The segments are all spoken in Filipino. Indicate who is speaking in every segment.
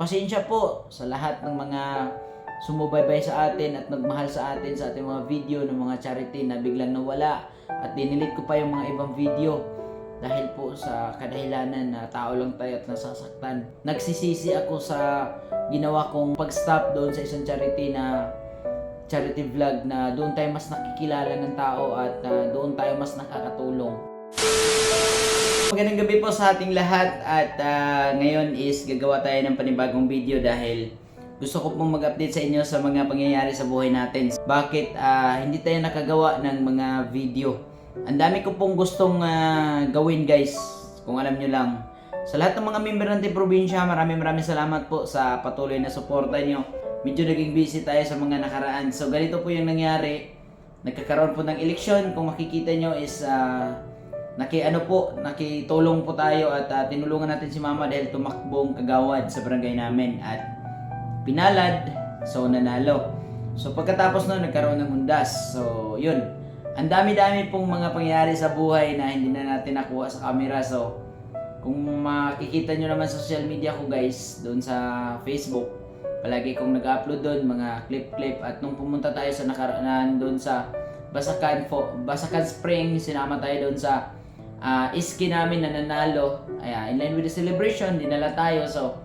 Speaker 1: pasensya po sa lahat ng mga sumubaybay sa atin at nagmahal sa atin sa ating mga video ng mga charity na biglang nawala at dinilit ko pa yung mga ibang video dahil po sa kadahilanan na tao lang tayo at nasasaktan. Nagsisisi ako sa ginawa kong pag-stop doon sa isang charity na charity vlog na doon tayo mas nakikilala ng tao at ah, doon tayo mas nakakatulong. Magandang gabi po sa ating lahat at ah, ngayon is gagawa tayo ng panibagong video dahil gusto ko pong mag-update sa inyo sa mga pangyayari sa buhay natin. Bakit ah, hindi tayo nakagawa ng mga video? Ang dami ko pong gustong ah, gawin guys, kung alam nyo lang. Sa lahat ng mga member ng Probinsya, maraming maraming salamat po sa patuloy na suporta nyo. Medyo naging busy tayo sa mga nakaraan. So ganito po yung nangyari. Nagkakaroon po ng eleksyon. Kung makikita nyo is ah, naki ano po, nakitulong po tayo at ah, tinulungan natin si Mama dahil tumakbong kagawad sa barangay namin at pinalad, so nanalo. So pagkatapos nun, nagkaroon ng undas. So yun, ang dami-dami pong mga pangyayari sa buhay na hindi na natin nakuha sa camera. So kung makikita nyo naman sa social media ko guys, doon sa Facebook, palagi kong nag-upload doon mga clip-clip at nung pumunta tayo sa nakaraan doon sa Basakan, Basakan Spring, sinama tayo doon sa ah, iski namin na nanalo. Ayan, in line with the celebration, dinala tayo. So,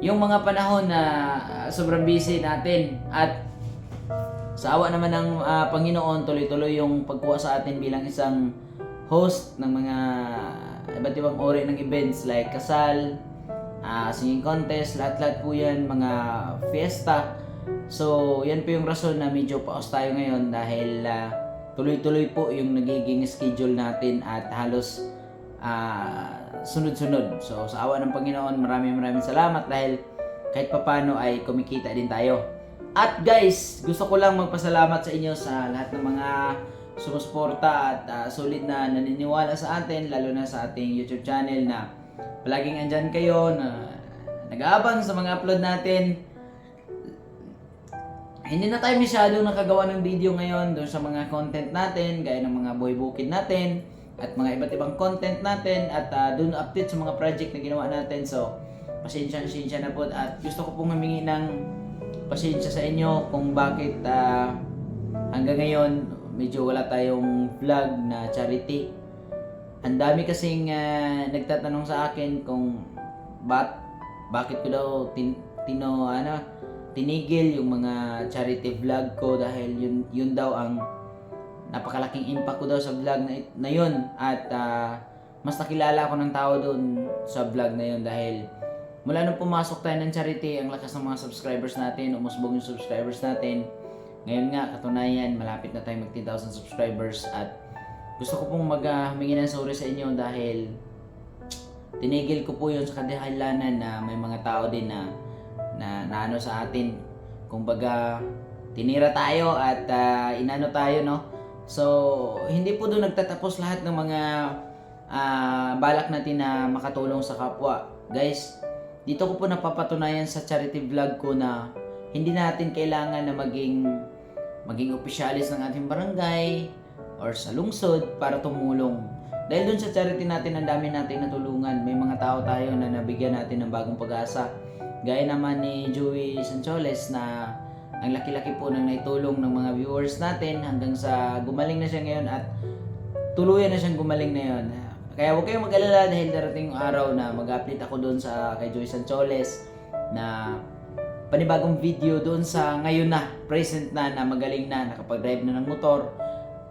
Speaker 1: yung mga panahon na ah, sobrang busy natin at sa awa naman ng ah, Panginoon, tuloy-tuloy yung pagkuha sa atin bilang isang host ng mga iba't ibang uri ng events like kasal, ah, singing contest, lahat-lahat po yan, mga fiesta. So, yan po yung rason na medyo paos tayo ngayon dahil ah, tuloy-tuloy po yung nagiging schedule natin at halos ah, sunod-sunod. So, sa awa ng Panginoon, maraming maraming salamat dahil kahit papano ay kumikita din tayo. At guys, gusto ko lang magpasalamat sa inyo sa lahat ng mga sumusuporta at ah, sulit na naniniwala sa atin, lalo na sa ating YouTube channel na palaging andyan kayo na nag-aabang sa mga upload natin. Hindi na tayo masyado nakagawa ng video ngayon doon sa mga content natin, gaya ng mga boy bukid natin, at mga iba't ibang content natin, at ah, doon update sa mga project na ginawa natin. So, pasensya-pasensya na po. At gusto ko pong humingi ng pasensya sa inyo kung bakit ah, hanggang ngayon medyo wala tayong vlog na charity. Ang dami kasing ah, nagtatanong sa akin kung bat bakit ko daw tin, tino ano tinigil yung mga charity vlog ko dahil yun yun daw ang napakalaking impact ko daw sa vlog na, na yun. At ah, mas nakilala ako ng tao doon sa vlog na yun dahil mula nung pumasok tayo ng charity ang lakas ng mga subscribers natin umusbong yung subscribers natin. Ngayon nga katunayan malapit na tayo mag 10,000 subscribers at gusto ko pong mag ah, humingi ng sorry sa inyo dahil tinigil ko po yun sa kadahilanan na may mga tao din na na, na ano sa atin kumbaga tinira tayo at ah, inano tayo no so hindi po doon nagtatapos lahat ng mga ah, balak natin na makatulong sa kapwa guys dito ko po napapatunayan sa charity vlog ko na hindi natin kailangan na maging maging opisyalis ng ating barangay or sa lungsod para tumulong. Dahil dun sa charity natin, ang dami natin natulungan. May mga tao tayo na nabigyan natin ng bagong pag-asa. Gaya naman ni Joey Sancholes na ang laki-laki po ng naitulong ng mga viewers natin hanggang sa gumaling na siya ngayon at tuluyan na siyang gumaling na yon. Kaya huwag kayong mag-alala dahil darating yung araw na mag-update ako doon sa kay Joey Sancholes na panibagong video doon sa ngayon na, present na, na magaling na, nakapag-drive na ng motor,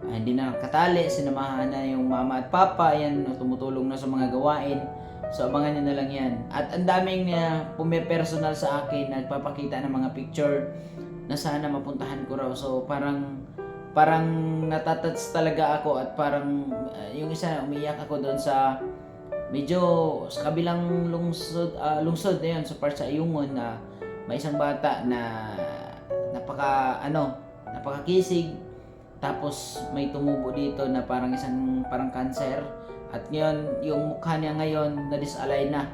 Speaker 1: ah, hindi na katali, sinamahan na yung mama at papa, yan, tumutulong na sa mga gawain. So, abangan nyo na lang yan. At ang daming uh, pumipersonal sa akin, nagpapakita ng mga picture na sana mapuntahan ko raw. So, parang parang natatats talaga ako at parang ah, yung isa umiyak ako doon sa medyo sa kabilang lungsod ah, lungsod na yun sa part sa Ayungon na may isang bata na napaka ano napakakisig tapos may tumubo dito na parang isang parang cancer at ngayon yung mukha niya ngayon na disalay na.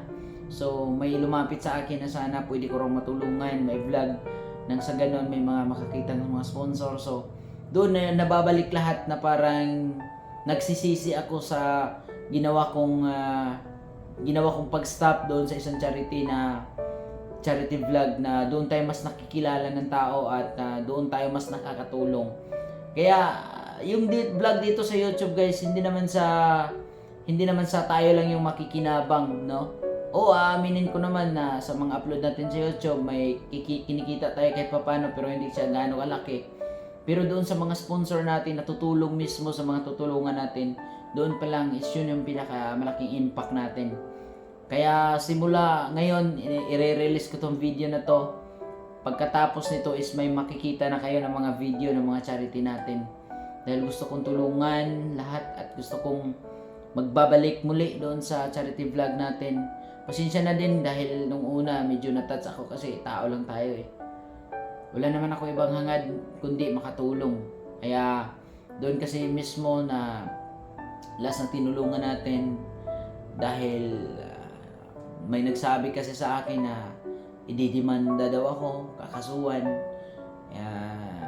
Speaker 1: So may lumapit sa akin na sana pwede ko raw matulungan. May vlog. Nang sa ganon may mga makakita ng mga sponsor. So doon na nababalik lahat na parang nagsisisi ako sa ginawa kong ah, ginawa kong pag-stop doon sa isang charity na charity vlog na doon tayo mas nakikilala ng tao at ah, doon tayo mas nakakatulong. Kaya yung vlog dito sa YouTube guys, hindi naman sa hindi naman sa tayo lang yung makikinabang, no? Oo, aaminin ko naman na sa mga upload natin sa YouTube, may kinikita tayo kahit papano pero hindi siya gaano kalaki. Pero doon sa mga sponsor natin na tutulong mismo sa mga tutulungan natin, doon pa lang is yun yung pinaka malaking impact natin. Kaya simula ngayon, i-release ko tong video na to. Pagkatapos nito is may makikita na kayo ng mga video ng mga charity natin. Dahil gusto kong tulungan lahat at gusto kong magbabalik muli doon sa charity vlog natin. Pasensya na din dahil nung una medyo natouch ako kasi tao lang tayo eh. Wala naman ako ibang hangad kundi makatulong. Kaya doon kasi mismo na last na tinulungan natin dahil ah, may nagsabi kasi sa akin na ididimanda daw ako, kakasuhan. Kaya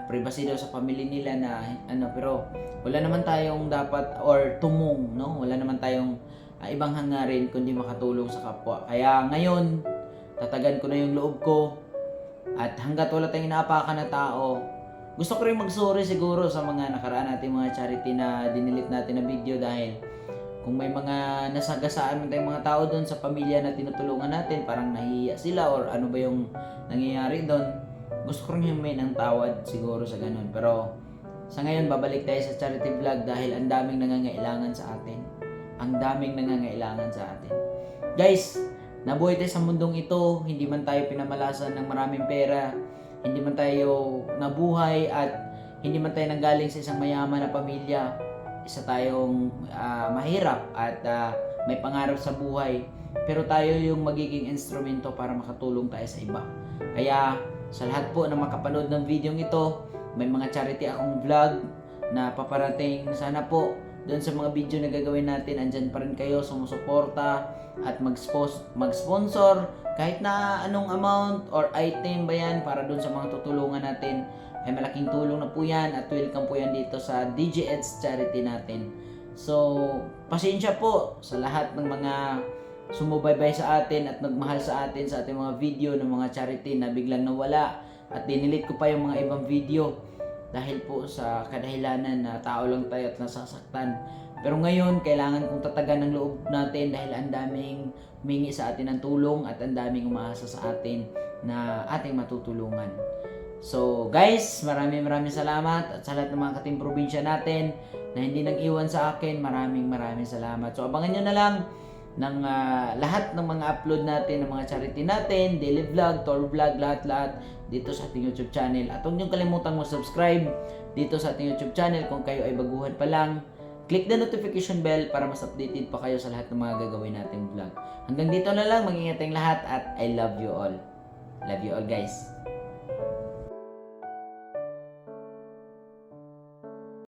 Speaker 1: privacy daw sa pamilya nila na ano pero wala naman tayong dapat or tumong no? Wala naman tayong ah, ibang hangarin kundi makatulong sa kapwa. Kaya ngayon tatagan ko na yung loob ko at hanggat wala tayong inaapakan na tao gusto ko rin mag-sorry siguro sa mga nakaraan nating mga charity na dinilit natin na video dahil kung may mga nasagasaan man tayong mga tao doon sa pamilya na tinutulungan natin, parang nahihiya sila or ano ba yung nangyayari doon, gusto ko rin humingi ng tawad siguro sa ganun. Pero sa ngayon, babalik tayo sa charity vlog dahil ang daming nangangailangan sa atin. Ang daming nangangailangan sa atin. Guys, nabuhay tayo sa mundong ito, hindi man tayo pinamalasan ng maraming pera, hindi man tayo nabuhay at hindi man tayo nanggaling sa isang mayaman na pamilya, isa tayong ah, mahirap at ah, may pangarap sa buhay pero tayo yung magiging instrumento para makatulong tayo sa iba. Kaya sa lahat po na makapanood ng video ito, may mga charity akong vlog na paparating. Sana po doon sa mga video na gagawin natin, andyan pa rin kayo sumusuporta at mag-sponsor kahit na anong amount or item ba yan para doon sa mga tutulungan natin ay malaking tulong na po yan at welcome po yan dito sa DJ Eds charity natin. So, pasensya po sa lahat ng mga sumubaybay sa atin at nagmahal sa atin sa ating mga video ng mga charity na biglang nawala at dinilit ko pa yung mga ibang video dahil po sa kadahilanan na tao lang tayo at nasasaktan. Pero ngayon, kailangan kong tatagan ng loob natin dahil ang daming humingi sa atin ng tulong at ang daming umaasa sa atin na ating matutulungan. So guys, maraming maraming salamat at sa lahat ng mga kating probinsya natin na hindi nang iwan sa akin, maraming maraming salamat. So abangan nyo na lang ng ah, lahat ng mga upload natin, ng mga charity natin, daily vlog, tour vlog, lahat-lahat dito sa ating YouTube channel. At huwag niyong kalimutang mag-subscribe dito sa ating YouTube channel kung kayo ay baguhan pa lang. Click the notification bell para mas updated pa kayo sa lahat ng mga gagawin nating vlog. Hanggang dito na lang, mag-ingat tayong lahat at I love you all. Love you all guys.